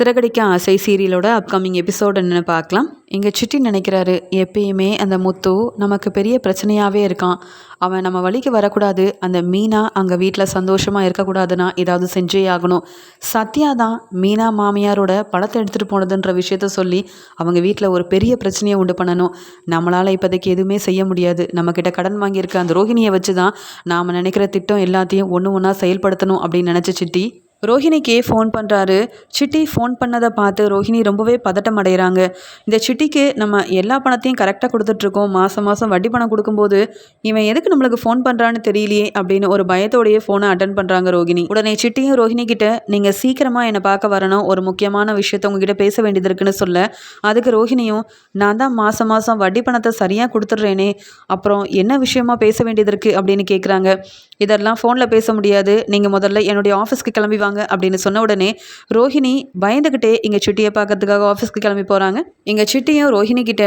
சிறகடிக்க ஆசை சீரியலோட upcoming episode என்னென்னு பார்க்கலாம். இங்கே சிட்டி நினைக்கிறாரு எப்பயுமே அந்த முத்து நமக்கு பெரிய பிரச்சனையாகவே இருக்கான். அவன் நம்ம வழிக்கு வரக்கூடாது. அந்த மீனா அங்கே வீட்டில் சந்தோஷமாக இருக்கக்கூடாதுன்னா ஏதாவது செஞ்சே ஆகணும். சத்யா தான் மீனா மாமியாரோட படத்தை எடுத்துகிட்டு போனதுன்ற விஷயத்த சொல்லி அவங்க வீட்டில் ஒரு பெரிய பிரச்சனையை உண்டு பண்ணணும். நம்மளால் இப்போதைக்கு எதுவுமே செய்ய முடியாது. நம்மக்கிட்ட கடன் வாங்கியிருக்க அந்த ரோஹிணியை வச்சு தான் நாம் நினைக்கிற திட்டம் எல்லாத்தையும் ஒன்று ஒன்றா செயல்படுத்தணும் அப்படின்னு நினச்ச சிட்டி ரோஹிணிக்கே ஃபோன் பண்ணுறாரு சிட்டி ஃபோன் பண்ணதை பார்த்து ரோஹிணி ரொம்பவே பதட்டம் அடைகிறாங்க இந்த சிட்டிக்கு நம்ம எல்லா பணத்தையும் கரெக்டாக கொடுத்துட்ருக்கோம் மாதம் மாதம் வட்டி பணம் கொடுக்கும்போது இவன் எதுக்கு நம்மளுக்கு ஃபோன் பண்ணுறான்னு தெரியலையே அப்படின்னு ஒரு பயத்தோடையே ஃபோனை அட்டன் பண்ணுறாங்க ரோஹிணி. உடனே சிட்டியும் ரோஹிணி கிட்ட நீங்கள் சீக்கிரமாக என்னை பார்க்க வரணும். ஒரு முக்கியமான விஷயத்த உங்ககிட்ட பேச வேண்டியது இருக்குன்னு சொல்ல. அதுக்கு ரோஹிணியும் நான் தான் மாதம் மாதம் வட்டி பணத்தை சரியாக கொடுத்துட்றேனே. அப்புறம் என்ன விஷயமா பேச வேண்டியது இருக்குது அப்படின்னு கேட்குறாங்க இதெல்லாம் ஃபோனில் பேச முடியாது. நீங்கள் முதல்ல என்னுடைய ஆஃபீஸ்க்கு கிளம்பி வாங்க அப்படின்னு சொன்ன உடனே ரோஹிணி பயந்துக்கிட்டே இங்கே சிட்டியை பார்க்கறதுக்காக ஆஃபீஸ்க்கு கிளம்பி போகிறாங்க இங்கே சிட்டியும் ரோஹிணி கிட்ட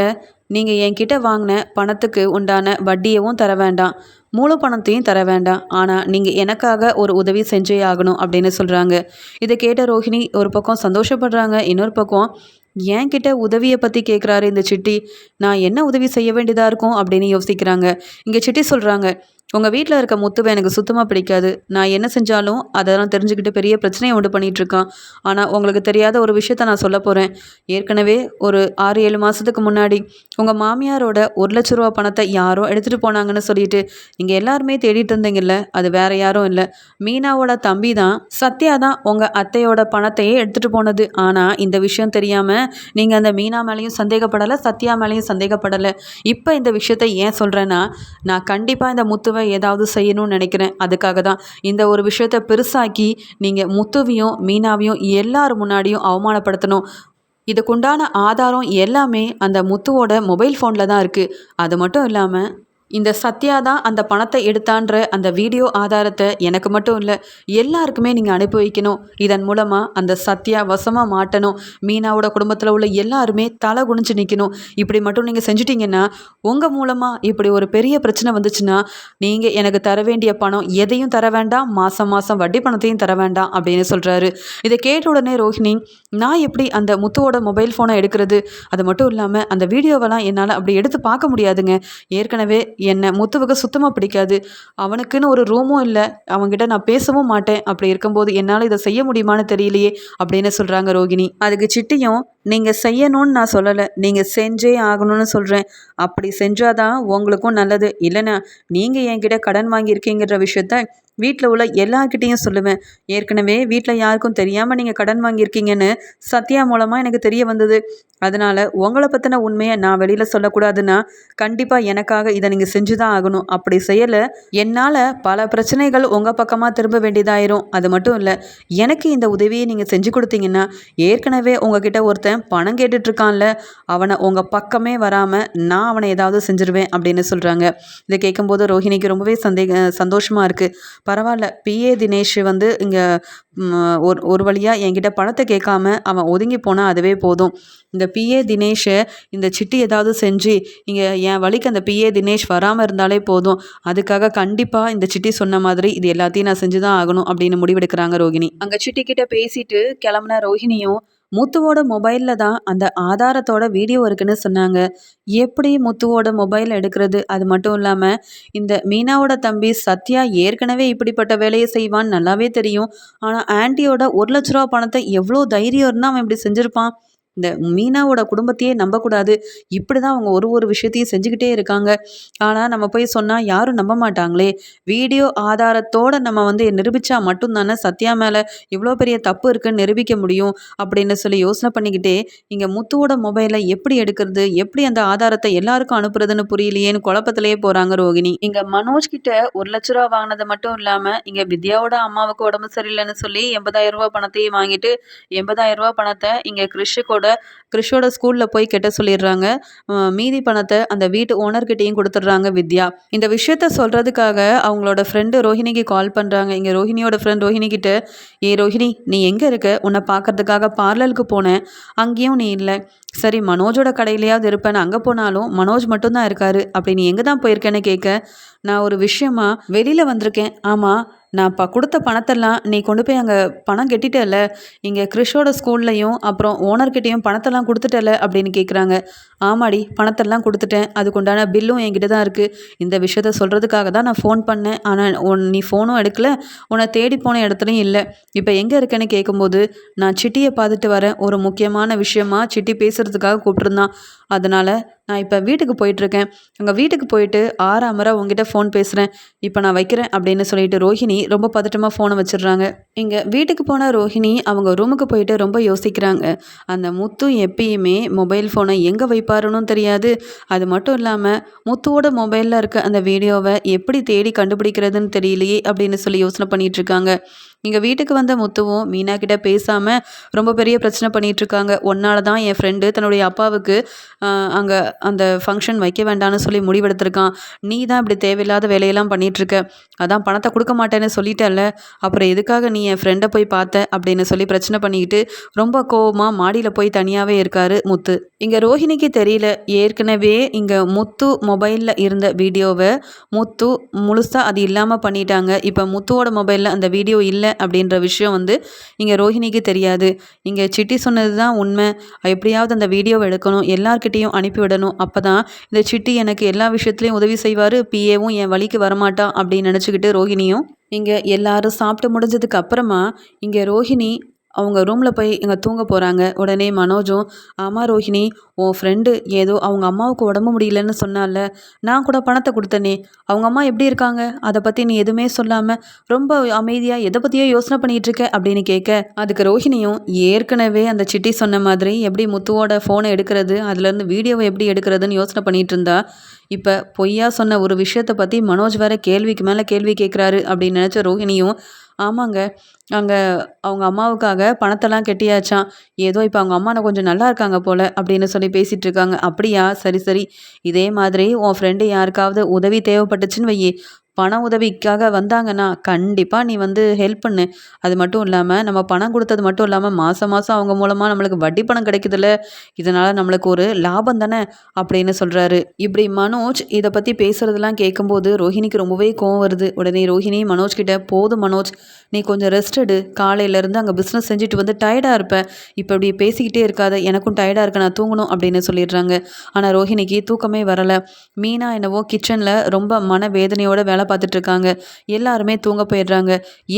நீங்கள் என்கிட்ட வாங்கின பணத்துக்கு உண்டான வட்டியவும் தர வேண்டாம். மூல பணத்தையும் தர வேண்டாம். ஆனால் நீங்கள் எனக்காக ஒரு உதவி செஞ்சே ஆகணும் அப்படின்னு சொல்கிறாங்க இதை கேட்ட ரோஹிணி ஒரு பக்கம் சந்தோஷப்படுறாங்க இன்னொரு பக்கம் என்கிட்ட உதவியை பற்றி கேட்குறாரு இந்த சிட்டி. நான் என்ன உதவி செய்ய வேண்டியதாக இருக்கும்? அப்படின்னு யோசிக்கிறாங்க. இங்கே சிட்டி சொல்கிறாங்க உங்கள் வீட்டில் இருக்க முத்துவை எனக்கு சுத்தமாக பிடிக்காது. நான் என்ன செஞ்சாலும் அதெல்லாம் தெரிஞ்சுக்கிட்டு பெரிய பிரச்சனையை உண்டு பண்ணிகிட்ருக்கான் ஆனால் உங்களுக்கு தெரியாத ஒரு விஷயத்த நான் சொல்ல போகிறேன் ஏற்கனவே ஒரு ஆறு ஏழு மாதத்துக்கு முன்னாடி உங்கள் மாமியாரோட ஒரு லட்ச ரூபா பணத்தை யாரோ எடுத்துகிட்டு போனாங்கன்னு சொல்லிட்டு நீங்கள் எல்லாருமே தேடிட்டு இருந்தீங்கல்ல அது வேறு யாரும் இல்லை. மீனாவோட தம்பி தான் சத்யா தான் உங்கள் அத்தையோட பணத்தையே எடுத்துகிட்டு போனது. ஆனால் இந்த விஷயம் தெரியாமல் நீங்கள் அந்த மீனா மேலேயும் சந்தேகப்படலை சத்யா மேலேயும் சந்தேகப்படலை. இப்போ இந்த விஷயத்தை ஏன் சொல்கிறேன்னா நான் கண்டிப்பாக இந்த முத்துவை ஏதாவது செய்யணும்னு நினைக்கிறேன். அதுக்காக தான் இந்த ஒரு விஷயத்த பெருசாக்கி நீங்கள் முத்துவையும் மீனாவையும் எல்லார் முன்னாடியும் அவமானப்படுத்தணும். இதுக்குண்டான ஆதாரம் எல்லாமே அந்த முத்துவோட மொபைல் ஃபோனில் தான் இருக்குது அது மட்டும் இல்லாமல் இந்த சத்யா தான் அந்த பணத்தை எடுத்தான்ற அந்த வீடியோ ஆதாரத்தை எனக்கு மட்டும் இல்லை எல்லாருக்குமே நீங்கள் அனுப்பி வைக்கணும். இதன் மூலமாக அந்த சத்யா வசமாக மாட்டணும். மீனாவோட குடும்பத்தில் உள்ள எல்லாருமே தலை குனிஞ்சு நிற்கணும் இப்படி மட்டும் நீங்கள் செஞ்சிட்டிங்கன்னா உங்கள் மூலமாக இப்படி ஒரு பெரிய பிரச்சனை வந்துச்சுன்னா நீங்கள் எனக்கு தர வேண்டிய பணம் எதையும் தர வேண்டாம் மாதம் மாதம் வட்டி பணத்தையும் தர வேண்டாம் அப்படின்னு சொல்கிறாரு இதை கேட்ட உடனே ரோஹிணி நான் எப்படி அந்த முத்துவோட மொபைல் ஃபோனை எடுக்கிறது? அது மட்டும் இல்லாமல் அந்த வீடியோவெல்லாம் என்னால் அப்படி எடுத்து பார்க்க முடியாதுங்க. ஏற்கனவே என்னை முத்துவுக்கு சுத்தமாக பிடிக்காது. அவனுக்குன்னு ஒரு ரூமும் இல்லை. அவங்ககிட்ட நான் பேசவும் மாட்டேன். அப்படி இருக்கும்போது என்னால் இதை செய்ய முடியுமான்னு தெரியலையே அப்படின்னு சொல்கிறாங்க ரோகிணி. அதுக்கு சிட்டியும் நீங்கள் செய்யணும்னு நான் சொல்லலை. நீங்கள் செஞ்சே ஆகணும்னு சொல்கிறேன் அப்படி செஞ்சாதான் உங்களுக்கும் நல்லது. இல்லைன்னா நீங்கள் என்கிட்ட கடன் வாங்கியிருக்கீங்கிற விஷயத்த வீட்டில் உள்ள எல்லார்கிட்டேயும் சொல்லுவேன். ஏற்கனவே வீட்டில் யாருக்கும் தெரியாமல் நீங்கள் கடன் வாங்கியிருக்கீங்கன்னு சத்யா மூலமாக எனக்கு தெரிய வந்தது. அதனால் உங்களை பற்றின உண்மையை நான் வெளியில் சொல்லக்கூடாதுன்னா கண்டிப்பாக எனக்காக இதை நீங்கள் செஞ்சு தான் ஆகணும். அப்படி செய்யலை என்னால் பல பிரச்சனைகள் உங்கள் பக்கமாக திரும்ப வேண்டியதாயிரும். அது மட்டும் இல்லை எனக்கு இந்த உதவியை நீங்கள் செஞ்சு கொடுத்தீங்கன்னா ஏற்கனவே உங்ககிட்ட ஒருத்தன் பணம் கேட்டுட்ருக்கான்ல. அவனை உங்கள் பக்கமே வராமல் நான் அவனை ஏதாவது செஞ்சுருவேன் அப்படின்னு சொல்கிறாங்க இதை கேட்கும்போது ரோஹிணிக்கு ரொம்பவே சந்தேக சந்தோஷமாக இருக்குது பரவாயில்ல பிஏ தினேஷ் வந்து இங்கே ஒரு ஒரு வழியாக என்கிட்ட பணத்தை கேட்காம அவன் ஒதுங்கி போனால் அதுவே போதும். இந்த பிஏ தினேஷை இந்த சிட்டி ஏதாவது செஞ்சு இங்கே என் வழிக்கு அந்த பிஏ தினேஷ் வராமல் இருந்தாலே போதும். அதுக்காக கண்டிப்பாக இந்த சிட்டி சொன்ன மாதிரி இது எல்லாத்தையும் நான் செஞ்சு தான் ஆகணும் அப்படின்னு முடிவெடுக்கிறாங்க ரோகிணி அங்கே சிட்டி கிட்ட பேசிட்டு கிளம்புன ரோஹிணியும் முத்துவோட மொபைலில் தான் அந்த ஆதாரத்தோட வீடியோ இருக்குன்னு சொன்னாங்க. எப்படி முத்துவோட மொபைல் எடுக்கிறது? அது மட்டும் இல்லாமல் இந்த மீனாவோட தம்பி சத்யா ஏற்கனவே இப்படிப்பட்ட வேலையை செய்வான்னு நல்லாவே தெரியும். ஆனால் ஆன்ட்டியோட ஒரு லட்ச ரூபா பணத்தை எவ்வளோ தைரியம் இருந்தால் அவன் இப்படி செஞ்சுருப்பான்? இந்த மீனாவோட குடும்பத்தையே நம்பக்கூடாது. இப்படி தான் அவங்க ஒரு ஒரு விஷயத்தையும் செஞ்சுக்கிட்டே இருக்காங்க. ஆனால் நம்ம போய் சொன்னால் யாரும் நம்ப மாட்டாங்களே. வீடியோ ஆதாரத்தோடு நம்ம வந்து நிரூபித்தா மட்டும்தானே சத்யா மேலே இவ்வளோ பெரிய தப்பு இருக்குன்னு நிரூபிக்க முடியும் அப்படின்னு சொல்லி யோசனை பண்ணிக்கிட்டே இங்கே முத்துவோட மொபைலை எப்படி எடுக்கிறது எப்படி அந்த ஆதாரத்தை எல்லாருக்கும் அனுப்புறதுன்னு புரியலையேன்னு குழப்பத்திலேயே போகிறாங்க ரோகிணி. இங்கே மனோஜ் கிட்ட ஒரு லட்ச ரூபா வாங்கினது மட்டும் இல்லாமல் இங்கே வித்யாவோட அம்மாவுக்கு உடம்பு சரியில்லைன்னு சொல்லி எண்பதாயிரம் ரூபா பணத்தையும் வாங்கிட்டு எண்பதாயிரம் ரூபா பணத்தை இங்கே கிறிஷுக்கு கூட கிறிஷோட ஸ்கூலில் போய் கெட்ட சொல்லிடுறாங்க. மீதி பணத்தை அந்த வீட்டு ஓனர்கிட்டையும் கொடுத்துட்றாங்க வித்யா. இந்த விஷயத்த சொல்கிறதுக்காக அவங்களோட ஃப்ரெண்டு ரோஹிணிக்கு கால் பண்ணுறாங்க இங்கே ரோஹிணியோட ஃப்ரெண்ட் ரோஹிணி ஏ ரோஹிணி நீ எங்கே இருக்க? உன்னை பார்க்கறதுக்காக பார்லருக்கு போனேன். அங்கேயும் நீ இல்லை. சரி மனோஜோட கடையிலையாவது இருப்பேன். அங்கே போனாலும் மனோஜ் மட்டும்தான் இருக்காரு. அப்படி நீ எங்கே தான் போயிருக்கேன்னு கேட்க நான் ஒரு விஷயமா வெளியில் வந்திருக்கேன். ஆமாம் நான் இப்போ கொடுத்த பணத்தெல்லாம் நீ கொண்டு போய் அங்கே பணம் கெட்டிட்டல இங்கே கிறிஷோட ஸ்கூல்லையும் அப்புறம் ஓனர்கிட்டையும் பணத்தெல்லாம் கொடுத்துட்டல அப்படின்னு கேட்குறாங்க ஆமாடி பணத்தெல்லாம் கொடுத்துட்டேன். அதுக்குண்டான பில்லும் என்கிட்ட தான் இருக்குது இந்த விஷயத்த சொல்கிறதுக்காக தான் நான் ஃபோன் பண்ணேன். ஆனால் உன் நீ ஃபோனும் எடுக்கல. உன்னை தேடி போன இடத்துலையும் இல்லை. இப்போ எங்கே இருக்கேன்னு கேட்கும்போது நான் சிட்டியை பார்த்துட்டு வரேன். ஒரு முக்கியமான விஷயமா சிட்டி பேசுகிறதுக்காக கூப்பிட்ருந்தான் அதனால் நான் இப்போ வீட்டுக்கு போயிட்டுருக்கேன். அங்கே வீட்டுக்கு போயிட்டு ஆறாமரை உங்ககிட்ட ஃபோன் பேசுகிறேன் இப்போ நான் வைக்கிறேன் அப்படின்னு சொல்லிட்டு ரோஹிணி ரொம்ப பதட்டமாக ஃபோனை வச்சிடுறாங்க. இங்கே வீட்டுக்கு போன ரோஹிணி அவங்க ரூமுக்கு போயிட்டு ரொம்ப யோசிக்கிறாங்க. அந்த முத்து எப்பயுமே மொபைல் ஃபோனை எங்கே வைப்பாருன்னு தெரியாது. அது மட்டும் இல்லாமல் முத்துவோட மொபைலில் இருக்க அந்த வீடியோவை எப்படி தேடி கண்டுபிடிக்கிறதுன்னு தெரியலையே அப்படின்னு சொல்லி யோசனை பண்ணிகிட்ருக்காங்க இங்கே வீட்டுக்கு வந்த முத்துவும் மீனா கிட்ட பேசாமல் ரொம்ப பெரிய பிரச்சனை பண்ணிகிட்ருக்காங்க இருக்காங்க. ஒன்னால தான் என் ஃப்ரெண்டு தன்னுடைய அப்பாவுக்கு அங்கே அந்த ஃபங்க்ஷன் வைக்க வேண்டாம்னு சொல்லி முடிவெடுத்திருக்கான். நீ தான் இப்படி தேவையில்லாத வேலையெல்லாம் பண்ணிகிட்ருக்க அதான் பணத்தை கொடுக்க மாட்டேன்னு சொல்லிட்டல்ல. அப்புறம் எதுக்காக நீ என் ஃப்ரெண்டை போய் பார்த்த? அப்படின்னு சொல்லி பிரச்சனை பண்ணிக்கிட்டு ரொம்ப கோவமாக மாடியில் போய் தனியாகவே இருக்காரு முத்து. இங்கே ரோஹிணிக்கு தெரியல. ஏற்கனவே இங்கே முத்து மொபைலில் இருந்த வீடியோவை முத்து முழுசாக அது இல்லாமல் பண்ணிட்டாங்க. இப்போ முத்துவோட மொபைலில் அந்த வீடியோ இல்லை. அப்படின்ற விஷயம் வந்து இங்கே ரோஹிணிக்கு தெரியாது. இங்கே சிட்டி சொன்னது தான் உண்மை. எப்படியாவது அந்த வீடியோவை எடுக்கணும் எல்லார்கிட்டேயும் அனுப்பிவிடணும் அப்போ தான் இந்த சிட்டி எனக்கு எல்லா விஷயத்துலையும் உதவி செய்வார் பிஏவும் என் வழிக்கு வரமாட்டான் அப்படின்னு நினச்சிக்கிட்டு ரோஹிணியும் இங்கே எல்லாரும் சாப்பிட்டு முடிஞ்சதுக்கு அப்புறமா இங்கே ரோஹிணி அவங்க ரூமில் போய் இங்கே தூங்க போகிறாங்க உடனே மனோஜும் ஆமாம் ரோஹிணி உன் ஃப்ரெண்டு ஏதோ அவங்க அம்மாவுக்கு உடம்பு முடியலன்னு சொன்னால நான் கூட பணத்தை கொடுத்தனே. அவங்க அம்மா எப்படி இருக்காங்க? அதை பற்றி நீ எதுவுமே சொல்லாமல் ரொம்ப அமைதியாக எதை பற்றியோ யோசனை பண்ணிகிட்டு இருக்க? அப்படின்னு கேட்க அதுக்கு ரோஹிணியும் ஏற்கனவே அந்த சிட்டி சொன்ன மாதிரி எப்படி முத்துவோட ஃபோனை எடுக்கிறது அதுலேருந்து வீடியோவை எப்படி எடுக்கிறதுன்னு யோசனை பண்ணிகிட்டு இருந்தா இப்போ பொய்யா சொன்ன ஒரு விஷயத்தை பற்றி மனோஜ் வேற கேள்விக்கு மேலே கேள்வி கேட்குறாரு அப்படின்னு நினச்ச ரோஹிணியும் ஆமாங்க. அங்கே அவங்க அம்மாவுக்காக பணத்தெல்லாம் கெட்டியாச்சான் ஏதோ இப்போ அவங்க அம்மா கொஞ்சம் நல்லா இருக்காங்க போல் அப்படின்னு சொல்லி பேசிகிட்டு இருக்காங்க. அப்படியா? சரி சரி. இதே மாதிரி உன் ஃப்ரெண்டு யாருக்காவது உதவி தேவைப்பட்டுச்சுன்னு வையே. பண உதவிக்காக வந்தாங்கன்னா கண்டிப்பாக நீ வந்து ஹெல்ப் பண்ணு. அது மட்டும் இல்லாமல் நம்ம பணம் கொடுத்தது மட்டும் இல்லாமல் மாதம் மாதம் அவங்க மூலமாக நம்மளுக்கு வட்டி பணம் கிடைக்குதுல்ல. இதனால் நம்மளுக்கு ஒரு லாபம் தானே அப்படின்னு சொல்கிறாரு இப்படி மனோஜ் இதை பற்றி பேசுகிறதெல்லாம் கேட்கும்போது ரோஹிணிக்கு ரொம்பவே கோவம் வருது. உடனே ரோஹிணி மனோஜ் கிட்ட போதும் மனோஜ் நீ கொஞ்சம் ரெஸ்ட் எடு. காலையிலேருந்து அங்கே பிஸ்னஸ் செஞ்சுட்டு வந்து டயர்டாக இருப்பேன் இப்போ இப்படி பேசிக்கிட்டே இருக்காத. எனக்கும் டயர்டாக இருக்க. நான் தூங்கணும் அப்படின்னு சொல்லிடுறாங்க. ஆனால் ரோஹிணிக்கு தூக்கமே வரலை. மீனா என்னவோ கிச்சனில் ரொம்ப மன வேதனையோட வேலை பார்த்துட்டு இருக்காங்க எல்லாருமே தூங்க போயிடுறாங்க.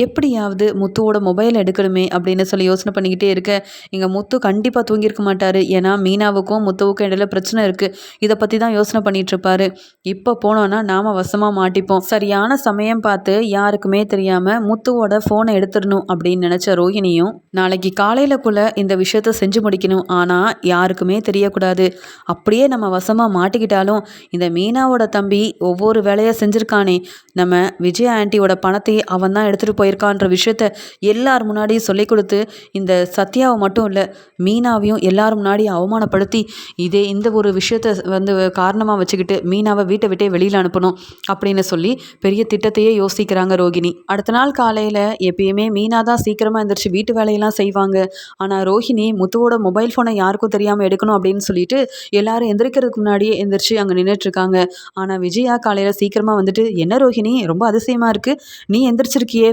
எப்படியாவது முத்துவோட மொபைல் எடுக்கணுமே அப்படின்னு சொல்லி யோசனை பண்ணிக்கிட்டே இருக்க. இங்கே முத்து கண்டிப்பாக தூங்கியிருக்க மாட்டார். ஏன்னா மீனாவுக்கும் முத்துவுக்கும் இடையில பிரச்சனை இருக்குது இதை பற்றி தான் யோசனை பண்ணிட்டு இருப்பாரு இப்போ போனோன்னா நாம் வசமாக மாட்டிப்போம். சரியான சமயம் பார்த்து யாருக்குமே தெரியாமல் முத்துவோட ஃபோனை எடுத்துடணும் அப்படின்னு நினச்ச ரோஹிணியும் நாளைக்கு காலையிலக்குள்ளே இந்த விஷயத்த செஞ்சு முடிக்கணும். ஆனால் யாருக்குமே தெரியக்கூடாது. அப்படியே நம்ம வசமாக மாட்டிக்கிட்டாலும் இந்த மீனாவோட தம்பி ஒவ்வொரு வேலையை செஞ்சுருக்கானே. நம்ம விஜய் ஆண்டியோட பணத்தை அவன் தான் எடுத்துகிட்டு போயிருக்கான்ற விஷயத்த எல்லார் முன்னாடியும் சொல்லி கொடுத்து இந்த சத்யாவை மட்டும் இல்லை மீனாவையும் எல்லார் முன்னாடியும் அவமானப்படுத்தி இதே இந்த ஒரு விஷயத்த வந்து காரணமாக வச்சுக்கிட்டு மீனாவை வீட்டை விட்டே வெளியில் அனுப்பணும் அப்படின்னு சொல்லி பெரிய திட்டத்தையே யோசிக்கிறாங்க ரோகிணி. அடுத்த நாள் காலையில் எப்பயுமே மீனா தான் சீக்கிரமாக எழுந்திரிச்சு வீட்டு வேலையெல்லாம் செய்வாங்க. ஆனால் ரோஹிணி முத்துவோட மொபைல் ஃபோனை யாருக்கும் தெரியாமல் எடுக்கணும் அப்படின்னு சொல்லிட்டு எல்லாரும் எந்திரிக்கிறதுக்கு முன்னாடியே எந்திரிச்சு அங்கே நின்றுட்டுருக்காங்க ஆனால் விஜயா காலையில் சீக்கிரமாக வந்துட்டு என்ன ரோஹிணி ரொம்ப அதிசயமாக இருக்குது நீ எந்திரிச்சிருக்கியே.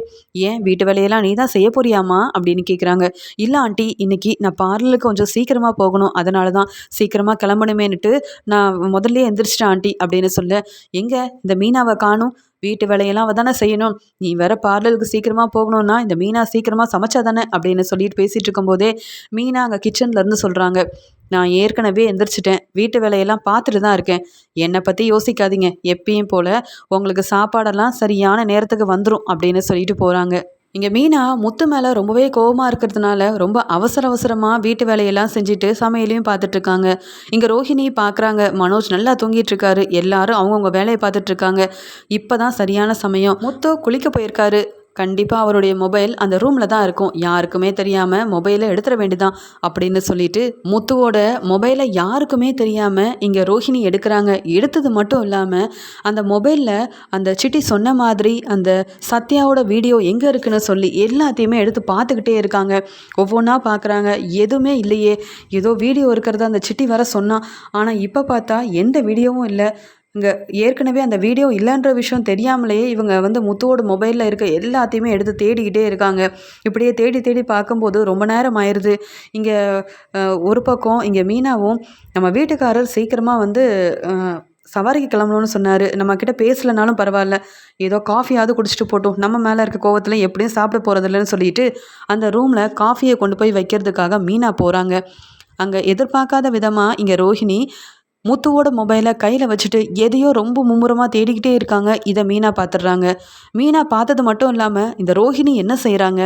ஏன்? வீட்டு வேலையெல்லாம் நீ தான் செய்ய போறியாமா அப்படின்னு கேட்குறாங்க இல்லை ஆண்டி இன்னைக்கு நான் பார்லருக்கு கொஞ்சம் சீக்கிரமாக போகணும். அதனால தான் சீக்கிரமாக கிளம்பணுமேனுட்டு நான் முதல்ல எந்திரிச்சிட்டேன் ஆண்டி அப்படின்னு சொல்ல. எங்கே? இந்த மீனாவை காணும். வீட்டு வேலையெல்லாம் அவள் தானே செய்யணும். நீ வேற பார்லருக்கு சீக்கிரமாக போகணும்னா இந்த மீனா சீக்கிரமாக சமைச்சா தானே அப்படின்னு சொல்லிட்டு பேசிகிட்டு இருக்கும்போதே மீனா அங்கே கிச்சன்லேருந்து சொல்கிறாங்க நான் ஏற்கனவே எந்திரிச்சிட்டேன். வீட்டு வேலையெல்லாம் பார்த்துட்டு தான் இருக்கேன். என்னை பற்றி யோசிக்காதீங்க. எப்பயும் போல் உங்களுக்கு சாப்பாடெல்லாம் சரியான நேரத்துக்கு வந்துடும் அப்படின்னு சொல்லிட்டு போகிறாங்க இங்கே மீனா முத்து மேலே ரொம்பவே கோபமாக இருக்கிறதுனால ரொம்ப அவசர அவசரமாக வீட்டு வேலையெல்லாம் செஞ்சுட்டு சமையலையும் பார்த்துட்ருக்காங்க. இங்கே ரோஹிணி பார்க்குறாங்க மனோஜ் நல்லா தூங்கிட்டுருக்காரு எல்லாரும் அவங்கவுங்க வேலையை பார்த்துட்ருக்காங்க. இப்போ தான் சரியான சமயம். முத்து குளிக்க போயிருக்காரு. கண்டிப்பாக அவருடைய மொபைல் அந்த ரூமில் தான் இருக்கும். யாருக்குமே தெரியாமல் மொபைலை எடுத்துட வேண்டிதான் அப்படின்னு சொல்லிட்டு முத்துவோட மொபைலை யாருக்குமே தெரியாமல் இங்கே ரோஹிணி எடுக்கிறாங்க. எடுத்தது மட்டும் இல்லாமல் அந்த மொபைலில் அந்த சிட்டி சொன்ன மாதிரி அந்த சத்யாவோட வீடியோ எங்கே இருக்குன்னு சொல்லி எல்லாத்தையுமே எடுத்து பார்த்துக்கிட்டே இருக்காங்க. ஒவ்வொன்றா பார்க்குறாங்க. எதுவுமே இல்லையே. ஏதோ வீடியோ இருக்கிறத அந்த சிட்டி வர சொன்னான் ஆனால் இப்போ பார்த்தா எந்த வீடியோவும் இல்லை. இங்கே ஏற்கனவே அந்த வீடியோ இல்லைன்ற விஷயம் தெரியாமலேயே இவங்க வந்து முத்துவோட மொபைலில் இருக்க எல்லாத்தையுமே எடுத்து தேடிக்கிட்டே இருக்காங்க. இப்படியே தேடி தேடி பார்க்கும்போது ரொம்ப நேரம் ஆயிடுது இங்கே ஒரு பக்கம் இங்கே மீனாவும் நம்ம வீட்டுக்காரர் சீக்கிரமாக வந்து சவாரிக்கு கிளம்பணும்னு சொன்னார். நம்மக்கிட்ட பேசலைனாலும் பரவாயில்ல. ஏதோ காஃபியாவது குடிச்சிட்டு போட்டோம். நம்ம மேலே இருக்க கோவத்தில் எப்படியும் சாப்பிட போகிறதில்லன்னு சொல்லிட்டு அந்த ரூமில் காஃபியை கொண்டு போய் வைக்கிறதுக்காக மீனா போகிறாங்க அங்கே எதிர்பார்க்காத விதமாக இங்கே ரோஹிணி முத்துவோட மொபைலை கையில் வச்சுட்டு எதையோ ரொம்ப மும்முரமாக தேடிக்கிட்டே இருக்காங்க. இதை மீனா பார்த்துடுறாங்க மீனா பார்த்தது மட்டும் இல்லாமல் இந்த ரோஹிணி என்ன செய்கிறாங்க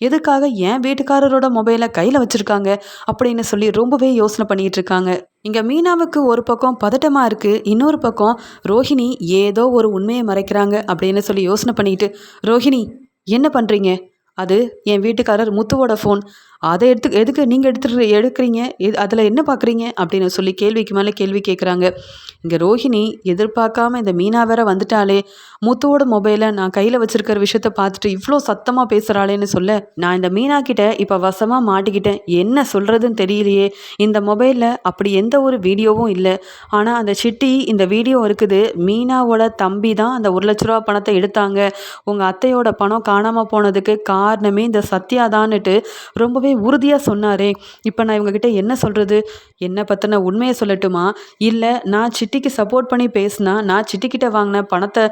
எதுக்காக ஏன் வீட்டுக்காரரோட மொபைலை கையில் வச்சுருக்காங்க? அப்படின்னு சொல்லி ரொம்பவே யோசனை பண்ணிகிட்டு இருக்காங்க. இங்கே மீனாவுக்கு ஒரு பக்கம் பதட்டமாக இருக்குது இன்னொரு பக்கம் ரோஹிணி ஏதோ ஒரு உண்மையை மறைக்கிறாங்க அப்படின்னு சொல்லி யோசனை பண்ணிட்டு ரோஹிணி என்ன பண்ணுறீங்க அது என் வீட்டுக்காரர் முத்துவோட ஃபோன் அதை எடுத்து எதுக்கு நீங்கள் எடுத்துட்டு எடுக்கிறீங்க? எது அதில் என்ன பார்க்குறீங்க அப்படின்னு சொல்லி கேள்விக்கு மேலே கேள்வி கேட்குறாங்க இங்கே ரோஹிணி எதிர்பார்க்காம இந்த மீனா வேற வந்துட்டாலே முத்துவோட மொபைலை நான் கையில் வச்சிருக்கிற விஷயத்த பார்த்துட்டு இவ்வளோ சத்தமாக பேசுகிறாளேன்னு சொல்ல நான் இந்த மீனா கிட்ட இப்போ வசமாக மாட்டிக்கிட்டேன். என்ன சொல்கிறதுன்னு தெரியலையே. இந்த மொபைலில் அப்படி எந்த ஒரு வீடியோவும் இல்லை. ஆனால் அந்த சிட்டி இந்த வீடியோ இருக்குது. மீனாவோட தம்பி தான் அந்த ஒரு லட்ச ரூபா பணத்தை எடுத்தாங்க. உங்கள் அத்தையோட பணம் காணாமல் போனதுக்கு காரணமே இந்த சத்யா தான்னுட்டு ரொம்பவே உறுதியாக சொன்னாரே. இப்போ நான் இவங்ககிட்ட என்ன சொல்கிறது என்ன பற்றின உண்மையை சொல்லட்டுமா? இல்லை நான் சிட்டிக்கு சப்போர்ட் பண்ணி பேசினா நான் சிட்டிக்கிட்ட வாங்கின பணத்தை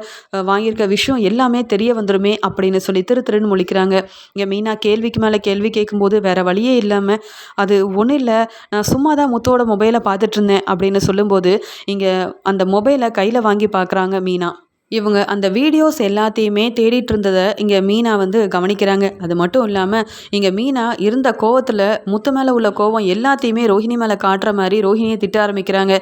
வாங்கியிருக்க விஷயம் எல்லாமே தெரிய வந்துருமே அப்படின்னு சொல்லி திரு திருன்னு முழிக்கிறாங்க. இங்கே மீனா கேள்விக்கு மேலே கேள்வி கேட்கும்போது வேறு வழியே இல்லாமல் அது ஒன்றும் இல்லை நான் சும்மா தான் முத்தோட மொபைலை பார்த்துட்டு இருந்தேன் அப்படின்னு சொல்லும்போது இங்கே அந்த மொபைலை கையில் வாங்கி பார்க்குறாங்க மீனா. இவங்க அந்த வீடியோஸ் எல்லாத்தையுமே தேடிட்டு இருந்ததை இங்கே மீனா வந்து கவனிக்கிறாங்க. அது மட்டும் இல்லாமல் இங்கே மீனா இருந்த கோவத்தில் முத்து மேலே உள்ள கோவம் எல்லாத்தையுமே ரோஹிணி மேலே காட்டுற மாதிரி ரோஹிணியை திட்ட ஆரம்பிக்கிறாங்க.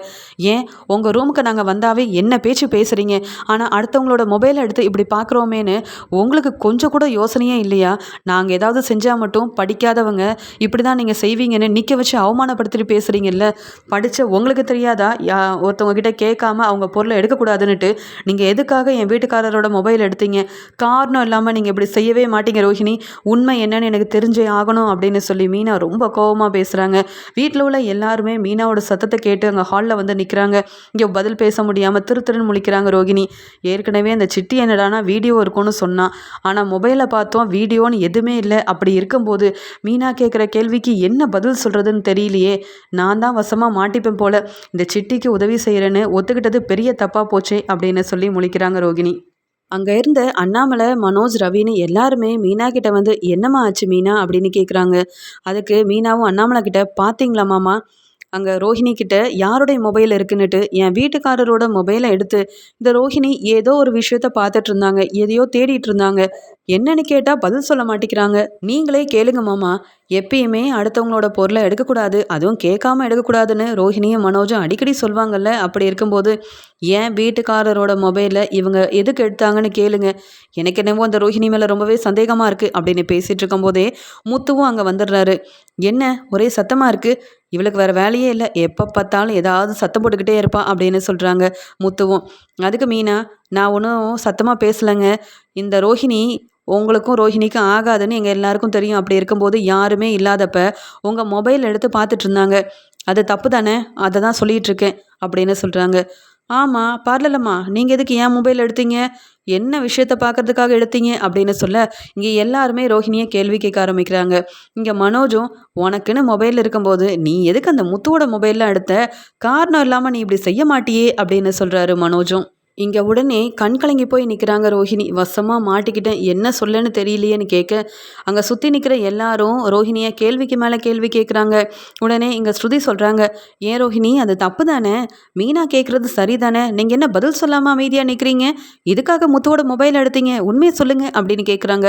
ஏன்? உங்கள் ரூமுக்கு நாங்கள் வந்தாவே என்ன பேச்சு பேசுகிறீங்க ஆனால் அடுத்தவங்களோட மொபைலை எடுத்து இப்படி பார்க்குறோமேன்னு உங்களுக்கு கொஞ்சம் கூட யோசனையே இல்லையா? நாங்கள் ஏதாவது செஞ்சால் மட்டும் படிக்காதவங்க இப்படி தான் நீங்கள் செய்வீங்கன்னு நிற்க வச்சு அவமானப்படுத்திட்டு பேசுகிறீங்கல்ல படித்த உங்களுக்கு தெரியாதா? யா ஒருத்தவங்க கிட்ட கேட்காம அவங்க பொருளை எடுக்கக்கூடாதுன்னுட்டு நீங்கள் எதுக்காக என் வீட்டுக்காரரோட மொபைல் எடுத்தீங்க? காரணம் இல்லாமல் நீங்கள் இப்படி செய்யவே மாட்டீங்க ரோஹிணி. உண்மை என்னன்னு எனக்கு தெரிஞ்சே ஆகணும் அப்படின்னு சொல்லி மீனா ரொம்ப கோவமாக பேசுகிறாங்க வீட்டில் உள்ள எல்லாருமே மீனாவோட சத்தத்தை கேட்டு அங்கே ஹாலில் வந்து நிற்கிறாங்க இங்கே பதில் பேச முடியாமல் திரு திருன்னு முழிக்கிறாங்க ரோகிணி ஏற்கனவே அந்த சிட்டி என்னடானா வீடியோ இருக்கும்னு சொன்னான் ஆனால் மொபைலை பார்த்தோம் வீடியோன்னு எதுவுமே இல்லை. அப்படி இருக்கும்போது மீனா கேட்குற கேள்விக்கு என்ன பதில் சொல்கிறதுன்னு தெரியலையே. நான் தான் வசமாக மாட்டிப்பேன் போல. இந்த சிட்டிக்கு உதவி செய்கிறேன்னு ஒத்துக்கிட்டது பெரிய தப்பாக போச்சே அப்படின்னு சொல்லி முழிக்கிறாங்க. ரோகிணி. அங்கே இருந்த அண்ணாமலை மனோஜ் ரவின்னு எல்லாருமே மீனா கிட்ட வந்து என்னம்மா ஆச்சு மீனா? அப்படின்னு கேட்குறாங்க அதுக்கு மீனாவும் அண்ணாமலை கிட்ட பார்த்தீங்களா மாமா? அங்கே ரோஹிணி கிட்ட யாருடைய மொபைல் இருக்குன்னுட்டு என் வீட்டுக்காரரோட மொபைலை எடுத்து இந்த ரோஹிணி ஏதோ ஒரு விஷயத்த பார்த்துட்டு இருந்தாங்க எதையோ தேடிட்டு இருந்தாங்க. என்னன்னு கேட்டால் பதில் சொல்ல மாட்டேங்கிறாங்க. நீங்களே கேளுங்க மாமா. எப்பயுமே அடுத்தவங்களோட பொருளை எடுக்கக்கூடாது அதுவும் கேட்காம எடுக்கக்கூடாதுன்னு ரோஹிணியும் மனோஜும் அடிக்கடி சொல்வாங்கல்ல அப்படி இருக்கும்போது ஏன் வீட்டுக்காரரோட மொபைலில் இவங்க எதுக்கு எடுத்தாங்கன்னு கேளுங்க எனக்கு என்னவோ அந்த ரோஹிணி மேலே ரொம்பவே சந்தேகமாக இருக்குது அப்படின்னு பேசிகிட்டு இருக்கும்போதே முத்துவும் அங்கே வந்துடுறாரு. என்ன? ஒரே சத்தமாக இருக்குது இவளுக்கு வேறு வேலையே இல்லை எப்போ பார்த்தாலும் ஏதாவது சத்தம் போட்டுக்கிட்டே இருப்பா அப்படின்னு சொல்கிறாங்க முத்துவும். அதுக்கு மீனா நான் ஒன்றும் சத்தமாக பேசலைங்க. இந்த ரோஹிணி உங்களுக்கும் ரோஹிணிக்கும் ஆகாதுன்னு எங்கள் எல்லாருக்கும் தெரியும். அப்படி இருக்கும்போது யாருமே இல்லாதப்ப உங்கள் மொபைல் எடுத்து பார்த்துட்டு இருந்தாங்க. அது தப்பு தானே? அதை தான் சொல்லிகிட்டு இருக்கேன் அப்படின்னு சொல்கிறாங்க ஆமாம் பரலம்மா நீங்கள் எதுக்கு ஏன் மொபைல் எடுத்தீங்க? என்ன விஷயத்த பார்க்கறதுக்காக எடுத்தீங்க? அப்படின்னு சொல்ல இங்கே எல்லாருமே ரோஹிணியை கேள்வி கேட்க ஆரம்பிக்கிறாங்க. இங்கே மனோஜும் உனக்குன்னு மொபைல் இருக்கும்போது நீ எதுக்கு அந்த முத்துவோட மொபைலில் எடுத்த? காரணம் இல்லாமல் நீ இப்படி செய்ய மாட்டியே அப்படின்னு சொல்கிறாரு மனோஜும். இங்கே உடனே கண் கலங்கி போய் நிற்கிறாங்க ரோஹிணி. வசமாக மாட்டிக்கிட்டேன் என்ன சொல்லன்னு தெரியலையேன்னு கேட்க அங்கே சுற்றி நிற்கிற எல்லாரும் ரோஹிணியை கேள்விக்கு மேலே கேள்வி கேட்குறாங்க. உடனே இங்கே ஸ்ருதி சொல்கிறாங்க ஏன் ரோஹிணி அது தப்பு தானே? மீனா கேட்குறது சரி தானே நீங்கள் என்ன பதில் சொல்லாமல் அமைதியாக நிற்கிறீங்க இதுக்காக முத்துவோட மொபைல் எடுத்தீங்க. உண்மையை சொல்லுங்கள் அப்படின்னு கேட்குறாங்க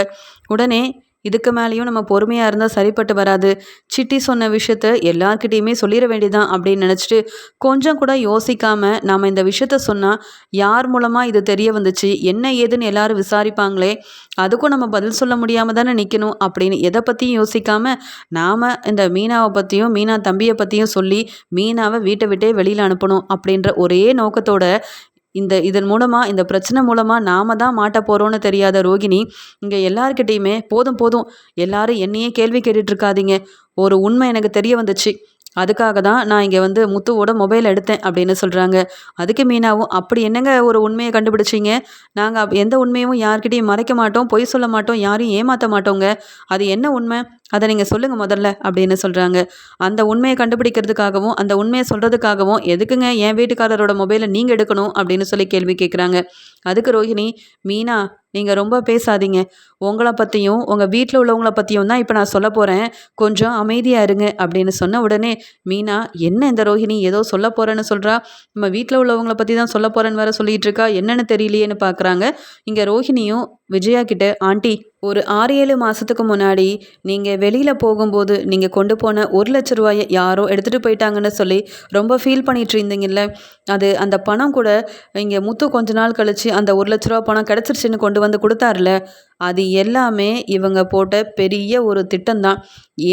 உடனே இதுக்கு மேலேயும் நம்ம பொறுமையாக இருந்தால் சரிப்பட்டு வராது. சிட்டி சொன்ன விஷயத்த எல்லார்கிட்டேயுமே சொல்லிட வேண்டியதான் அப்படின்னு நினச்சிட்டு கொஞ்சம் கூட யோசிக்காமல் நாம் இந்த விஷயத்த சொன்னால் யார் மூலமாக இது தெரிய வந்துச்சு? என்ன ஏதுன்னு எல்லாரும் விசாரிப்பாங்களே? அதுக்கும் நம்ம பதில் சொல்ல முடியாமல் தானே நிற்கணும் அப்படின்னு எதை பற்றியும் யோசிக்காமல் நாம் இந்த மீனாவை பற்றியும் மீனா தம்பியை பற்றியும் சொல்லி மீனாவை வீட்டை விட்டே வெளியில் அனுப்பணும் அப்படின்ற ஒரே நோக்கத்தோட இந்த இதன் மூலமாக இந்த பிரச்சனை மூலமாக நாம தான் மாட்ட போகிறோன்னு தெரியாத ரோகிணி இங்கே எல்லாருக்கிட்டேயுமே போதும் போதும் எல்லாரும் என்னையே கேள்வி கேட்டுட்ருக்காதீங்க. ஒரு உண்மை எனக்கு தெரிய வந்துச்சு. அதுக்காக தான் நான் இங்கே வந்து முத்துவோட மொபைல் எடுத்தேன் அப்படின்னு சொல்கிறாங்க அதுக்கு மீனாவும் அப்படி என்னங்க ஒரு உண்மையை கண்டுபிடிச்சிங்க? நாங்கள் எந்த உண்மையும் யார்கிட்டையும் மறைக்க மாட்டோம் பொய் சொல்ல மாட்டோம் யாரையும் ஏமாற்ற மாட்டோங்க. அது என்ன உண்மை? அதை நீங்கள் சொல்லுங்கள் முதல்ல அப்படின்னு சொல்கிறாங்க அந்த உண்மையை கண்டுபிடிக்கிறதுக்காகவும் அந்த உண்மையை சொல்கிறதுக்காகவும் எதுக்குங்க என் வீட்டுக்காரரோட மொபைலை நீங்கள் எடுக்கணும் அப்படின்னு சொல்லி கேள்வி கேட்குறாங்க அதுக்கு ரோஹிணி மீனா நீங்கள் ரொம்ப பேசாதீங்க. உங்களை பற்றியும் உங்கள் வீட்டில் உள்ளவங்கள பற்றியும் தான் இப்போ நான் சொல்ல போகிறேன் கொஞ்சம் அமைதியாக இருங்க அப்படின்னு சொன்ன உடனே மீனா என்ன இந்த ரோஹிணி ஏதோ சொல்ல போகிறேன்னு சொல்கிறா நம்ம வீட்டில் உள்ளவங்கள பற்றி தான் சொல்ல போகிறேன்னு வேற சொல்லிகிட்டு இருக்கா? என்னென்னு தெரியலையேன்னு பார்க்குறாங்க இங்கே ரோஹிணியும் விஜயா கிட்ட ஆண்டி ஒரு ஆறு ஏழு மாதத்துக்கு முன்னாடி நீங்கள் வெளியில் போகும்போது நீங்கள் கொண்டு போன ஒரு லட்ச ரூபாயை யாரோ எடுத்துகிட்டு போயிட்டாங்கன்னு சொல்லி ரொம்ப ஃபீல் பண்ணிகிட்டு இருந்தீங்கல்ல? அது அந்த பணம் கூட இங்கே முத்து கொஞ்ச நாள் கழித்து அந்த ஒரு லட்ச ரூபா பணம் கிடச்சிருச்சின்னு கொண்டு வந்து கொடுத்தாருல அது எல்லாமே இவங்க போட்ட பெரிய ஒரு திட்டம்தான்.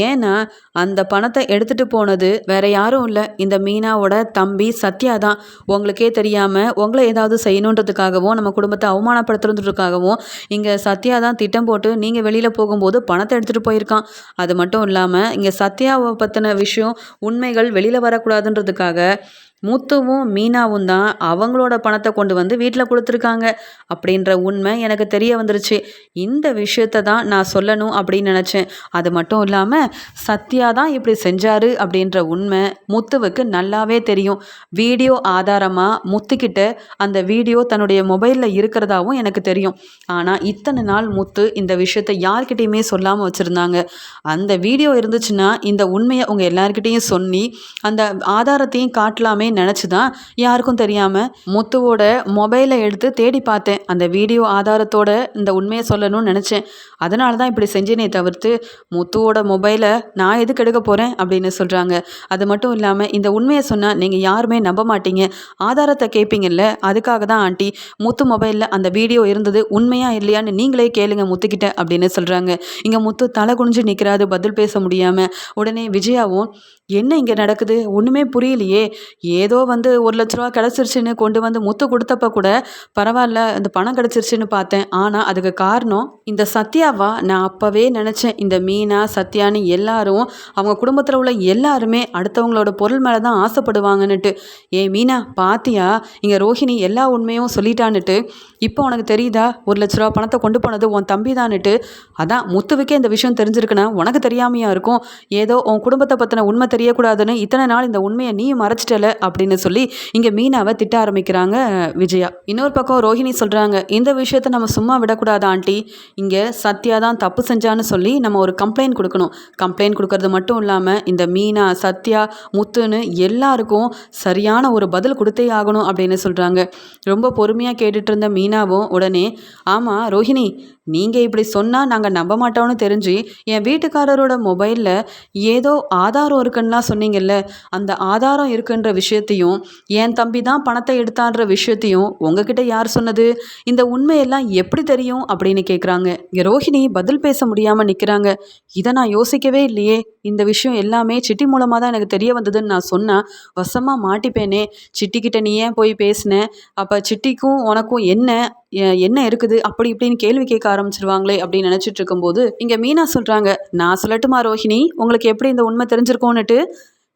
ஏன்னா அந்த பணத்தை எடுத்துகிட்டு போனது வேற யாரும் இல்லை. இந்த மீனாவோட தம்பி சத்யா தான் உங்களுக்கே தெரியாமல் உங்களை ஏதாவது செய்யணுன்றதுக்காகவும் நம்ம குடும்பத்தை அவமானப்படுத்துறதுக்காகவும் இங்கே சத்யா தான் திட்டம் போட்டு நீங்கள் வெளியில் போகும்போது பணத்தை எடுத்துகிட்டு போயிருக்கான். அது மட்டும் இல்லாமல் இங்கே சத்யாவை பற்றின விஷயம் உண்மைகள் வெளியில் வரக்கூடாதுன்றதுக்காக முத்துவும் மீனாவும் தான் அவங்களோட பணத்தை கொண்டு வந்து வீட்டில் கொடுத்துருக்காங்க. அப்படின்ற உண்மை எனக்கு தெரிய வந்துருச்சு. இந்த விஷயத்த தான் நான் சொல்லணும் அப்படின்னு நினச்சேன். அது மட்டும் இல்லாமல் சத்யா தான் இப்படி செஞ்சாரு அப்படின்ற உண்மை முத்துவுக்கு நல்லாவே தெரியும். வீடியோ ஆதாரமாக முத்துக்கிட்ட அந்த வீடியோ தன்னுடைய மொபைலில் இருக்கிறதாவும் எனக்கு தெரியும். ஆனால் இத்தனை நாள் முத்து இந்த விஷயத்த யார்கிட்டையுமே சொல்லாமல் வச்சுருந்தாங்க. அந்த வீடியோ இருந்துச்சுன்னா இந்த உண்மையை உங்கள் எல்லார்கிட்டேயும் சொல்லி அந்த ஆதாரத்தையும் காட்டலாமே நினச்சி தான் யாருக்கும் தெரியாமல் முத்துவோட மொபைலை எடுத்து தேடி பார்த்தேன். அந்த வீடியோ ஆதாரத்தோட இந்த உண்மையை சொல்லணும்னு நினச்சேன். அதனால தான் இப்படி செஞ்சேனே தவிர்த்து முத்துவோட மொபைலை நான் எதுக்கு எடுக்க போகிறேன் அப்படின்னு சொல்கிறாங்க அது மட்டும் இல்லாமல் இந்த உண்மையை சொன்னால் நீங்கள் யாருமே நம்ப மாட்டீங்க. ஆதாரத்தை கேட்பீங்கல்ல அதுக்காக தான் ஆண்டி முத்து மொபைலில் அந்த வீடியோ இருந்தது உண்மையா இல்லையான்னு நீங்களே கேளுங்க முத்துக்கிட்ட அப்படின்னு சொல்கிறாங்க இங்கே முத்து தலை குனிஞ்சு நிற்கிறாது பதில் பேச முடியாமல் உடனே விஜயாவும் என்ன இங்கே நடக்குது? ஒன்றுமே புரியலையே. ஏதோ வந்து ஒரு லட்ச ரூபா கிடச்சிருச்சுன்னு கொண்டு வந்து முத்து கொடுத்தப்ப கூட பரவாயில்ல அந்த பணம் கிடச்சிருச்சுன்னு பார்த்தேன். ஆனால் அதுக்கு காரணம் இந்த சத்யாவா? நான் அப்போவே நினச்சேன் இந்த மீனா சத்யான்னு எல்லாரும் அவங்க குடும்பத்தில் உள்ள எல்லாருமே அடுத்தவங்களோட பொருள் மேலே தான் ஆசைப்படுவாங்கன்னுட்டு. ஏ மீனா பாத்தியா? இங்கே ரோஹிணி எல்லா உண்மையும் சொல்லிட்டான்னுட்டு. இப்போ உனக்கு தெரியுதா? ஒரு லட்ச ரூபா பணத்தை கொண்டு போனது உன் தம்பி தான்னுட்டு அதான் முத்துவுக்கே இந்த விஷயம் தெரிஞ்சிருக்குன்னா உனக்கு தெரியாமையா இருக்கும். ஏதோ உன் குடும்பத்தை பற்றின உண்மை தெரியக்கூடாதுன்னு இத்தனை நாள் இந்த உண்மையை நீ மறைச்சிட்டல அப்படின்னு சொல்லி இங்கே மீனாவை திட்ட ஆரம்பிக்கிறாங்க விஜயா. இன்னொரு பக்கம் ரோஹிணி சொல்கிறாங்க இந்த விஷயத்த நம்ம சும்மா விடக்கூடாது ஆண்டி. இங்கே சத்யா தான் தப்பு செஞ்சான்னு சொல்லி நம்ம ஒரு கம்ப்ளைண்ட் கொடுக்கணும். கம்ப்ளைண்ட் கொடுக்கறது மட்டும் இல்லாமல் இந்த மீனா சத்யா முத்துன்னு எல்லாருக்கும் சரியான ஒரு பதில் கொடுத்தே ஆகணும் அப்படின்னு சொல்கிறாங்க ரொம்ப பொறுமையாக கேட்டுட்டு இருந்த மீனாவும் உடனே ஆமாம் ரோஹிணி நீங்கள் இப்படி சொன்னால் நாங்கள் நம்ப மாட்டோம்னு தெரிஞ்சு என் வீட்டுக்காரரோட மொபைலில் ஏதோ ஆதாரம் இருக்குன்னுலாம் சொன்னீங்கல்ல அந்த ஆதாரம் இருக்குன்ற விஷயத்தையும் என் தம்பி தான் பணத்தை எடுத்தான்ற விஷயத்தையும் உங்ககிட்ட யார் சொன்னது? இந்த உண்மையெல்லாம் எப்படி தெரியும்? அப்படின்னு கேட்குறாங்க இங்கே ரோஹிணி பதில் பேச முடியாமல் நிற்கிறாங்க இதை நான் யோசிக்கவே இல்லையே. இந்த விஷயம் எல்லாமே சிட்டி மூலமாக தான் எனக்கு தெரிய வந்ததுன்னு நான் சொன்னால் வசமாக மாட்டிப்பேனே. சிட்டிக்கிட்ட நீ ஏன் போய் பேசினேன் அப்போ சிட்டிக்கும் உனக்கும் என்ன? என்ன இருக்குது? அப்படி இப்படின்னு கேள்வி கேட்க ஆரம்பிச்சிருவாங்களே அப்படின்னு நினச்சிட்டு இருக்கும்போது இங்கே மீனா சொல்கிறாங்க நான் சொல்லட்டுமா ரோஹிணி? உங்களுக்கு எப்படி இந்த உண்மை தெரிஞ்சிருக்கோன்னுட்டு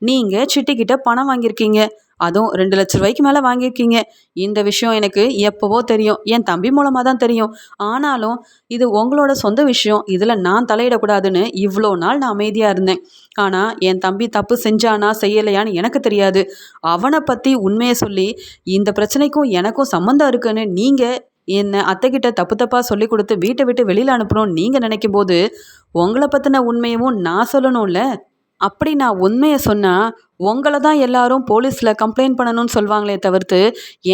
நீங்கள் சிட்டிக்கிட்ட பணம் வாங்கியிருக்கீங்க. அதுவும் ரெண்டு லட்ச ரூபாய்க்கு மேலே வாங்கியிருக்கீங்க. இந்த விஷயம் எனக்கு எப்போவோ தெரியும். என் தம்பி மூலமாக தான் தெரியும். ஆனாலும் இது உங்களோட சொந்த விஷயம். இதில் நான் தலையிடக்கூடாதுன்னு இவ்வளோ நாள் நான் அமைதியாக இருந்தேன். ஆனால் என் தம்பி தப்பு செஞ்சானா செய்யலையான்னு எனக்கு தெரியாது. அவனை பற்றி உண்மையை சொல்லி இந்த பிரச்சனைக்கும் எனக்கும் சம்மந்தம் இருக்குன்னு நீங்கள் என்னை அத்தைக்கிட்ட தப்பு தப்பாக சொல்லி கொடுத்து வீட்டை விட்டு வெளியில் அனுப்பணும்னு நீங்கள் நினைக்கும் போது உங்களை பற்றின உண்மையவும் நான் சொல்லணும்ல? அப்படி நான் உண்மையை சொன்னால் உங்களை தான் எல்லாரும் போலீஸில் கம்ப்ளைண்ட் பண்ணணும்னு சொல்லுவாங்களே தவிர்த்து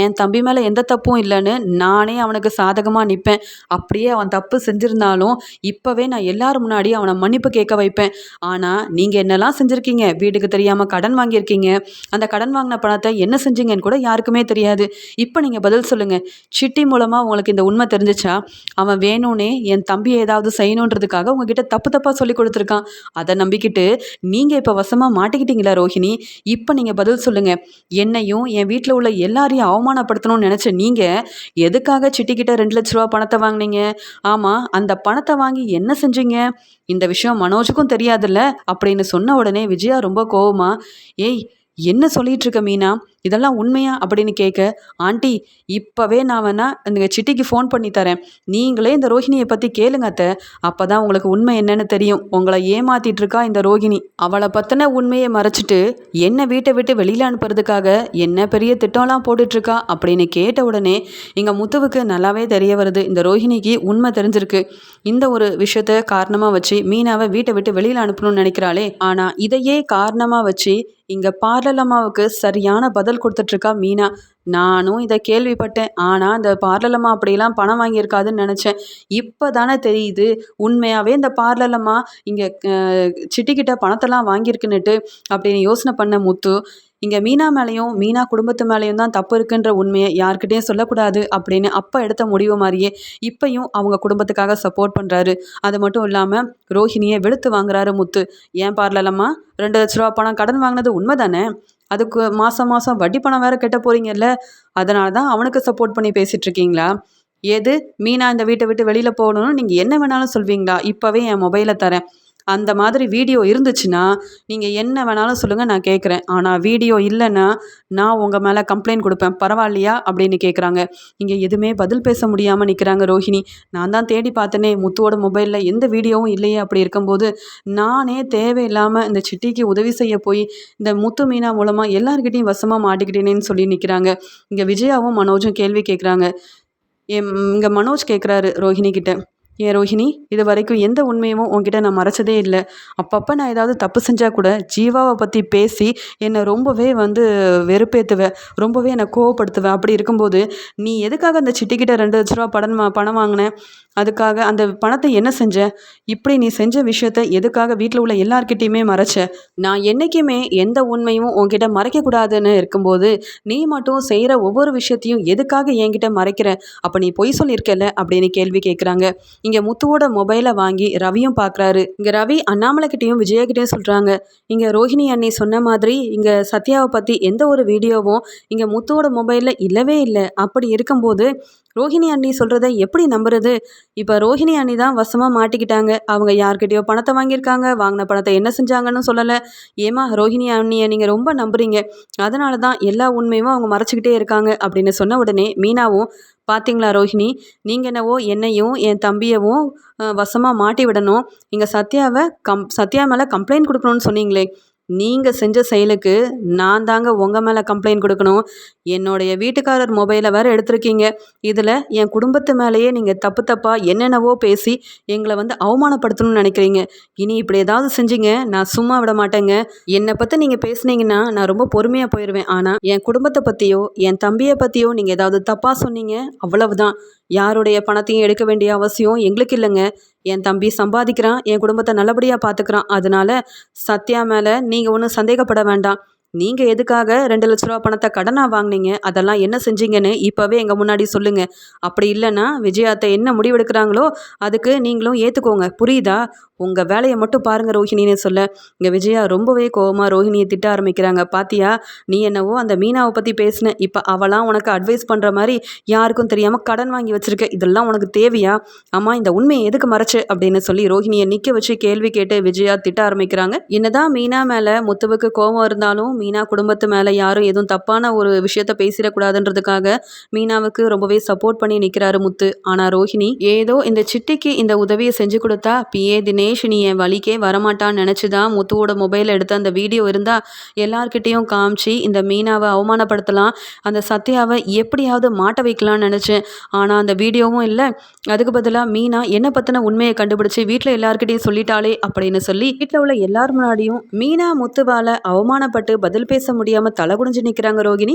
என் தம்பி மேலே எந்த தப்பும் இல்லைன்னு நானே அவனுக்கு சாதகமாக நிற்பேன் அப்படியே அவன் தப்பு செஞ்சுருந்தாலும் இப்போவே நான் எல்லார் முன்னாடி அவனை மன்னிப்பு கேட்க வைப்பேன். ஆனால் நீங்கள் என்னெல்லாம் செஞ்சுருக்கீங்க? வீட்டுக்கு தெரியாமல் கடன் வாங்கியிருக்கீங்க. அந்த கடன் வாங்கின பணத்தை என்ன செஞ்சீங்கன்னு கூட யாருக்குமே தெரியாது. இப்போ நீங்கள் பதில் சொல்லுங்கள் சிட்டி மூலமாக உங்களுக்கு இந்த உண்மை தெரிஞ்சிச்சா? அவன் வேணும்னே என் தம்பி ஏதாவது செய்யணுன்றதுக்காக உங்ககிட்ட தப்பு தப்பாக சொல்லி கொடுத்துருக்கான். அதை நம்பிக்கிட்டு நீங்கள் இப்போ வசமாக மாட்டிக்கிட்டீங்களா ரோஹிணி? இப்போ நீங்கள் பதில் சொல்லுங்கள் என்னையும் என் வீட்டில் உள்ள எல்லாரையும் அவமானப்படுத்தணும்னு நினச்ச நீங்கள் எதுக்காக சிட்டிக்கிட்ட ரெண்டு லட்ச ரூபா பணத்தை வாங்குனீங்க? ஆமாம் அந்த பணத்தை வாங்கி என்ன செஞ்சீங்க? இந்த விஷயம் மனோஜுக்கும் தெரியாதுல்ல? அப்படின்னு சொன்ன உடனே விஜயா ரொம்ப கோவமா ஏய் என்ன சொல்லிட்டு இருக்க மீனா? இதெல்லாம் உண்மையா அப்படின்னு கேட்க ஆண்டி இப்போவே நான் வேணா இந்த சிட்டிக்கு ஃபோன் பண்ணி தரேன். நீங்களே இந்த ரோஹிணியை பற்றி கேளுங்க அத்தை. அப்போ தான் உங்களுக்கு உண்மை என்னன்னு தெரியும். உங்களை ஏமாத்திட்டு இருக்கா இந்த ரோஹிணி. அவளை பற்றின உண்மையை மறைச்சிட்டு என்ன வீட்டை விட்டு வெளியில் அனுப்புறதுக்காக என்ன பெரிய திட்டம்லாம் போட்டுட்ருக்கா அப்படின்னு கேட்ட உடனே எங்கள் முத்துவுக்கு நல்லாவே தெரிய வருது. இந்த ரோஹிணிக்கு உண்மை தெரிஞ்சிருக்கு. இந்த ஒரு விஷயத்த காரணமாக வச்சு மீனாவை வீட்டை விட்டு வெளியில் அனுப்பணும்னு நினைக்கிறாளே. ஆனால் இதையே காரணமாக வச்சு இங்கே பார்லலம்மாவுக்கு சரியான பதில் கொடுத்துட்ருக்கா மீனா. நானும் இதை கேள்விப்பட்டேன். ஆனால் இந்த பார்லலம்மா அப்படிலாம் பணம் வாங்கியிருக்காதுன்னு நினச்சேன். இப்போ தானே தெரியுது. உண்மையாகவே இந்த பார்லலம்மா இங்கே சிட்டிக்கிட்ட பணத்தெல்லாம் வாங்கியிருக்குன்னுட்டு அப்படின்னு யோசனை பண்ண முத்து இங்கே மீனா மேலேயும் மீனா குடும்பத்து மேலேயும் தான் தப்பு இருக்குன்ற உண்மையை யார்கிட்டையும் சொல்லக்கூடாது அப்படின்னு அப்போ எடுத்த முடிவு மாதிரியே இப்பையும் அவங்க குடும்பத்துக்காக சப்போர்ட் பண்ணுறாரு அது மட்டும் இல்லாமல் ரோஹிணியை வெளுத்து வாங்குறாரு முத்து. ஏன் பார்லலம்மா? ரெண்டு லட்ச ரூபா பணம் கடன் வாங்கினது உண்மை தானே அதுக்கு மாதம் மாதம் வட்டி பணம் வேறு கெட்ட போகிறீங்கல்ல அதனால தான் அவனுக்கு சப்போர்ட் பண்ணி பேசிகிட்ருக்கீங்களா இருக்கீங்களா? மீனா இந்த வீட்டை விட்டு வெளியில் போகணும்னு நீங்கள் என்ன வேணாலும் சொல்வீங்களா? இப்போவே என் மொபைலை தரேன். அந்த மாதிரி வீடியோ இருந்துச்சுன்னா நீங்கள் என்ன வேணாலும் சொல்லுங்கள் நான் கேட்குறேன் ஆனால் வீடியோ இல்லைன்னா நான் உங்கள் மேலே கம்ப்ளைண்ட் கொடுப்பேன். பரவாயில்லையா? அப்படின்னு கேட்குறாங்க இங்கே எதுவுமே பதில் பேச முடியாமல் நிற்கிறாங்க ரோஹிணி. நான் தான் தேடி பார்த்தேனே முத்துவோட மொபைலில் எந்த வீடியோவும் இல்லையே அப்படி இருக்கும்போது நானே தேவையில்லாமல் இந்த சிட்டிக்கு உதவி செய்ய போய் இந்த முத்து மீனா மூலமாக எல்லாருக்கிட்டையும் வசமாக மாட்டிக்கிட்டேனேன்னு சொல்லி நிற்கிறாங்க இங்கே விஜயாவும் மனோஜும் கேள்வி கேட்குறாங்க எம் இங்கே மனோஜ் கேட்குறாரு ரோஹிணி கிட்ட. ஏன் ரோஹிணி இது வரைக்கும் எந்த உண்மையும் உங்ககிட்ட நான் மறைச்சதே இல்லை. அப்பப்போ நான் ஏதாவது தப்பு செஞ்சால் கூட ஜீவாவை பற்றி பேசி என்னை ரொம்பவே வந்து வெறுப்பேற்றுவேன் ரொம்பவே என்னை கோவப்படுத்துவேன் அப்படி இருக்கும்போது நீ எதுக்காக அந்த சிட்டிக்கிட்ட ரெண்டு லட்ச ரூபா பணம் பணம் வாங்கினேன் அதுக்காக அந்த பணத்தை என்ன செஞ்ச? இப்படி நீ செஞ்ச விஷயத்த எதுக்காக வீட்டில் உள்ள எல்லார்கிட்டையுமே மறைச்ச? நான் என்றைக்குமே எந்த உண்மையும் உன்கிட்ட மறைக்கக்கூடாதுன்னு இருக்கும்போது நீ மட்டும் செய்கிற ஒவ்வொரு விஷயத்தையும் எதுக்காக என்கிட்ட மறைக்கிற? அப்போ நீ பொய் சொல்லியிருக்கல அப்படின்னு கேள்வி கேட்குறாங்க இங்கே முத்துவோட மொபைலை வாங்கி ரவியும் பார்க்குறாரு இங்கே ரவி அண்ணாமலை கிட்டேயும் விஜயா சொல்கிறாங்க இங்கே ரோஹிணி அண்ணி சொன்ன மாதிரி இங்கே சத்யாவை பற்றி எந்த ஒரு வீடியோவும் இங்கே முத்துவோட மொபைலில் இல்லவே இல்லை. அப்படி இருக்கும்போது ரோஹிணி அண்ணி சொல்கிறத எப்படி நம்புறது? இப்போ ரோஹிணி அண்ணி தான் வசமாக மாட்டிக்கிட்டாங்க. அவங்க யார்கிட்டயோ பணத்தை வாங்கியிருக்காங்க. வாங்கின பணத்தை என்ன செஞ்சாங்கன்னு சொல்லலை. ஏமா ரோஹிணி அண்ணியை நீங்கள் ரொம்ப நம்புறீங்க. அதனால தான் எல்லா உண்மையும் அவங்க மறைச்சிக்கிட்டே இருக்காங்க அப்படின்னு சொன்ன உடனே மீனாவும் பார்த்தீங்களா ரோஹிணி? நீங்கள் என்னவோ என்னையும் என் தம்பியவும் வசமாக மாட்டி விடணும் இங்கே சத்யாவை கம் சத்யா மேலே கம்ப்ளைண்ட் கொடுக்கணும்னு சொன்னீங்களே. நீங்கள் செஞ்ச செயலுக்கு நான் தாங்க உங்கள் மேலே கம்ப்ளைண்ட் கொடுக்கணும். என்னுடைய வீட்டுக்காரர் மொபைலை வேறு எடுத்திருக்கீங்க. இதில் என் குடும்பத்து மேலேயே நீங்கள் தப்பு தப்பாக என்னென்னவோ பேசி எங்களை வந்து அவமானப்படுத்தணும்னு நினைக்கிறீங்க. இனி இப்படி ஏதாவது செஞ்சீங்க நான் சும்மா விட மாட்டேங்க. என்னை பற்றி நீங்கள் பேசுனீங்கன்னா நான் ரொம்ப பொறுமையாக போயிடுவேன் ஆனால் என் குடும்பத்தை பற்றியோ என் தம்பியை பற்றியோ நீங்கள் ஏதாவது தப்பாக சொன்னீங்க அவ்வளவுதான். யாருடைய பணத்தையும் எடுக்க வேண்டிய அவசியம் எங்களுக்கு இல்லைங்க. என் தம்பி சம்பாதிக்கிறான் என் குடும்பத்தை நல்லபடியாக பார்த்துக்கிறான் அதனால சத்யா மேலே நீங்கள் ஒன்றும் சந்தேகப்பட வேண்டாம். நீங்கள் எதுக்காக ரெண்டு லட்ச ரூபா பணத்தை கடனாக வாங்கினீங்க? அதெல்லாம் என்ன செஞ்சீங்கன்னு இப்போவே எங்கள் முன்னாடி சொல்லுங்கள் அப்படி இல்லைன்னா விஜயாத்தை என்ன முடிவெடுக்கிறாங்களோ அதுக்கு நீங்களும் ஏற்றுக்கோங்க புரியுதா? உங்கள் வேலையை மட்டும் பாருங்கள் ரோஹிணின்னு சொல்ல. இங்கே விஜயா ரொம்பவே கோவமாக ரோஹிணியை திட்ட ஆரம்பிக்கிறாங்க. பாத்தியா? நீ என்னவோ அந்த மீனாவை பற்றி பேசின. இப்போ அவளாம் உனக்கு அட்வைஸ் பண்ணுற மாதிரி யாருக்கும் தெரியாமல் கடன் வாங்கி வச்சுருக்க. இதெல்லாம் உனக்கு தேவையா? ஆமாம் இந்த உண்மையை எதுக்கு மறைச்சு? அப்படின்னு சொல்லி ரோஹிணியை நிற்க வச்சு கேள்வி கேட்டு விஜயா திட்ட ஆரம்பிக்கிறாங்க. என்னதான் மீனா மேலே முத்துவுக்கு கோவம் இருந்தாலும் மீனா குடும்பத்து மேலே யாரும் எதுவும் தப்பான ஒரு விஷயத்த பேசிடக்கூடாதுன்றதுக்காக மீனாவுக்கு ரொம்பவே சப்போர்ட் பண்ணி நிற்கிறாரு முத்து. ஆனால் ரோஹிணி ஏதோ இந்த சிட்டிக்கு இந்த உதவியை செஞ்சு கொடுத்தா பிஏ தினேஷ் நீ என் வழிக்கே வரமாட்டான்னு நினச்சி தான் முத்துவோட மொபைல் எடுத்து அந்த வீடியோ இருந்தால் எல்லார்கிட்டேயும் காமிச்சு இந்த மீனாவை அவமானப்படுத்தலாம். அந்த சத்யாவை எப்படியாவது மாட்ட வைக்கலாம்னு நினச்சேன். ஆனால் அந்த வீடியோவும் இல்லை. அதுக்கு பதிலாக மீனா என்ன பற்றின உண்மையை கண்டுபிடிச்சி வீட்டில் எல்லார்கிட்டையும் சொல்லிட்டாலே அப்படின்னு சொல்லி வீட்டில் உள்ள எல்லார் முன்னாடியும் மீனா முத்துவால் அவமானப்பட்டு பதில் பேச முடியாமல் தலை குடிஞ்சு நிற்கிறாங்க ரோகிணி.